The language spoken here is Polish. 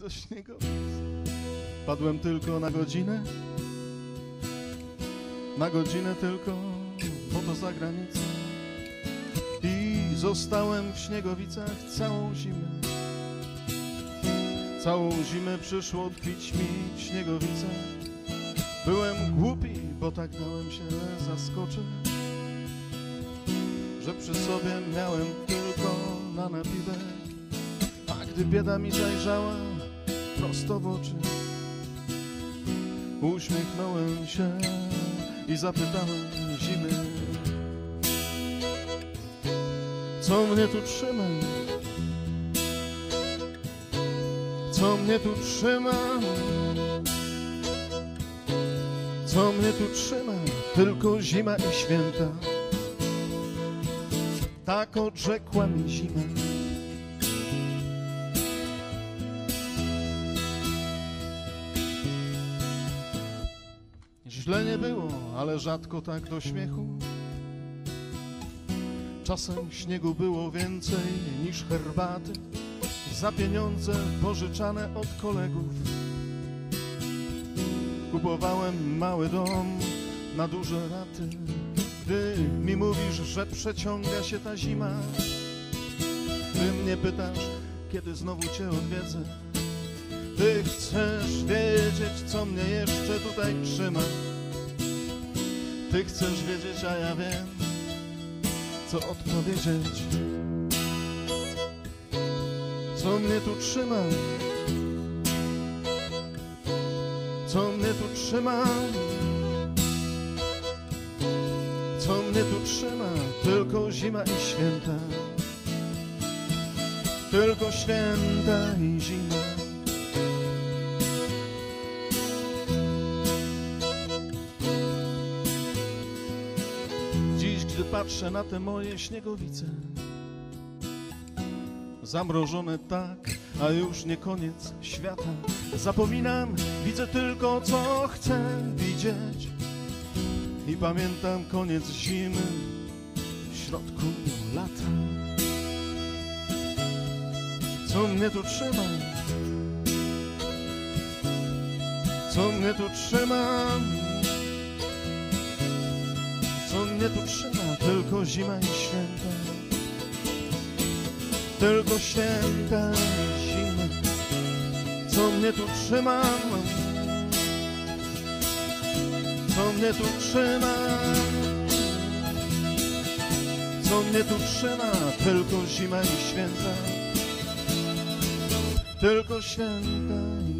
do śniegowic. Padłem tylko na godzinę, na godzinę tylko, bo to za granicą. I zostałem w Śniegowicach całą zimę. Całą zimę przyszło tkwić mi w Śniegowicach. Byłem głupi, bo tak dałem się zaskoczyć, że przy sobie miałem tylko na napiwek. A gdy bieda mi zajrzała prosto w oczy, uśmiechnąłem się i zapytałem zimy, co mnie tu trzyma? Co mnie tu trzyma? Co mnie tu trzyma? Tylko zima i święta. Tak odrzekła mi zima. Źle nie było, ale rzadko tak do śmiechu. Czasem śniegu było więcej niż herbaty za pieniądze pożyczane od kolegów. Kupowałem mały dom na duże raty. Gdy mi mówisz, że przeciąga się ta zima, ty mnie pytasz, kiedy znowu cię odwiedzę. Ty chcesz wiedzieć, co mnie jeszcze tutaj trzyma. Ty chcesz wiedzieć, a ja wiem, co odpowiedzieć. Co mnie tu trzyma? Co mnie tu trzyma? Co mnie tu trzyma? Tylko zima i święta. Tylko święta i zima. Gdy patrzę na te moje śniegowice, zamrożone tak, a już nie koniec świata. Zapominam, widzę tylko co chcę widzieć i pamiętam koniec zimy w środku lata. Co mnie tu trzyma? Co mnie tu trzyma? Co mnie tu trzyma? Tylko zima i święta tylko święta zima. Co mnie tu trzyma? Co mnie tu trzyma? Co mnie tu trzyma? Tylko zima i święta. Tylko święta i